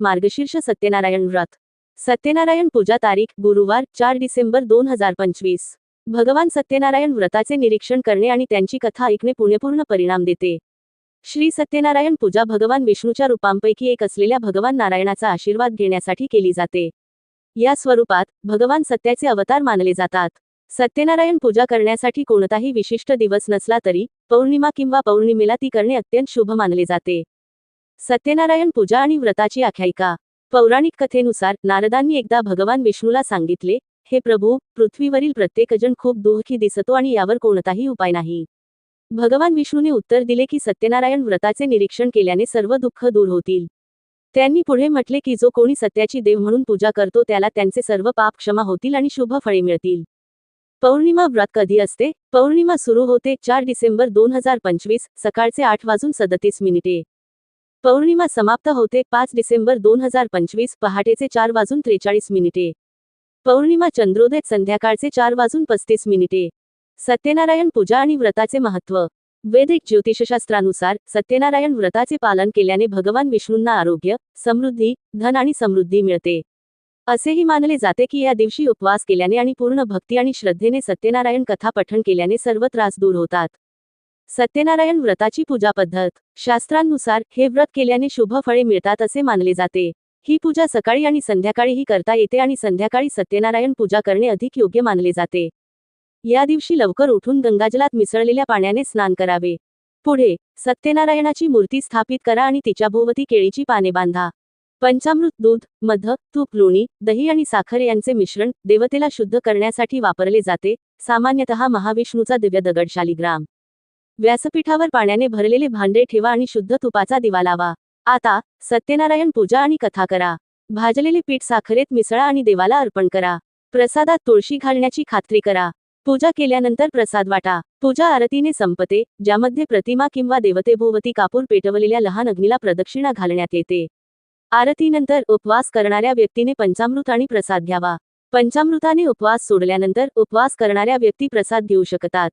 मार्गशीर्ष सत्यनारायण व्रत. सत्यनारायण पूजा तारीख गुरुवार चार डिसेंबर दोन हजार पंचवीस. भगवान सत्यनारायण व्रताचे निरीक्षण करणे आणि त्यांची कथा ऐकणे पुण्यपूर्ण परिणाम देते. श्री सत्यनारायण पूजा भगवान विष्णूच्या रूपांपैकी एक असलेल्या भगवान नारायणाचा आशीर्वाद घेण्यासाठी केली जाते. या स्वरूपात भगवान सत्याचे अवतार मानले जातात. सत्यनारायण पूजा करण्यासाठी कोणताही विशिष्ट दिवस नसला तरी पौर्णिमा किंवा पौर्णिमेला ती करणे अत्यंत शुभ मानले जाते. सत्यनारायण पूजा आणि व्रताची आख्यायिका. पौराणिक कथेनुसार नारदांनी एकदा भगवान विष्णूला सांगितले हे प्रभू पृथ्वीवरील प्रत्येकजण खूप दुःखी दिसतो आणि यावर कोणताही उपाय नाही. भगवान विष्णूने उत्तर दिले की सत्यनारायण व्रताचे निरीक्षण केल्याने सर्व दुःख दूर होतील. त्यांनी पुढे म्हटले की जो कोणी सत्याची देव म्हणून पूजा करतो त्याला त्यांचे सर्व पाप क्षमा होतील आणि शुभ फळे मिळतील. पौर्णिमा व्रत कधी असते? पौर्णिमा सुरू होते चार डिसेंबर दोन हजार पंचवीस सकाळचे आठ वाजून सदतीस मिनिटे. पौर्णिमा समाप्त होते पाच डिसेंबर दोन हजार पंचवीस पहाटेचे चार वाजून त्रेचाळीस मिनिटे. पौर्णिमा चंद्रोदय संध्याकाळचे चार वाजून पस्तीस मिनिटे. सत्यनारायण पूजा आणि व्रताचे महत्त्व. वैदिक ज्योतिषशास्त्रानुसार सत्यनारायण व्रताचे पालन केल्याने भगवान विष्णूंना आरोग्य समृद्धी धन आणि समृद्धी मिळते. असेही मानले जाते की या दिवशी उपवास केल्याने आणि पूर्ण भक्ती आणि श्रद्धेने सत्यनारायण कथा पठण केल्याने सर्व त्रास दूर होतात. सत्यनारायण व्रताची पूजा पद्धत. शास्त्रांनुसार हे व्रत केल्याने शुभ फळे मिळतात असे मानले जाते. ही पूजा सकाळी आणि संध्याकाळीही करता येते आणि संध्याकाळी सत्यनारायण पूजा करणे अधिक योग्य मानले जाते. या दिवशी लवकर उठून गंगाजलात मिसळलेल्या पाण्याने स्नान करावे. पुढे सत्यनारायणाची मूर्ती स्थापित करा आणि तिच्या भोवती केळीची पाने बांधा. पंचामृत दूध मध तूप लोणी दही आणि साखर यांचे मिश्रण देवतेला शुद्ध करण्यासाठी वापरले जाते. सामान्यतः महाविष्णूचा दिव्य दगड शालिग्राम व्यासपीठावर पाण्याने भरलेले भांडे ठेवा आणि शुद्ध तुपाचा दिवा लावा. आता सत्यनारायण पूजा आणि कथा करा. भाजलेले पीठ साखरेत मिसळा आणि देवाला अर्पण करा. प्रसादात तुळशी घालण्याची खात्री करा. पूजा केल्यानंतर प्रसाद वाटा. पूजा आरतीने संपते ज्यामध्ये प्रतिमा किंवा देवतेभोवती कापूर पेटवलेल्या लहान अग्नीला प्रदक्षिणा घालण्यात येते. आरतीनंतर उपवास करणाऱ्या व्यक्तीने पंचामृत आणि प्रसाद घ्यावा. पंचामृताने उपवास सोडल्यानंतर उपवास करणाऱ्या व्यक्ती प्रसाद घेऊ शकतात.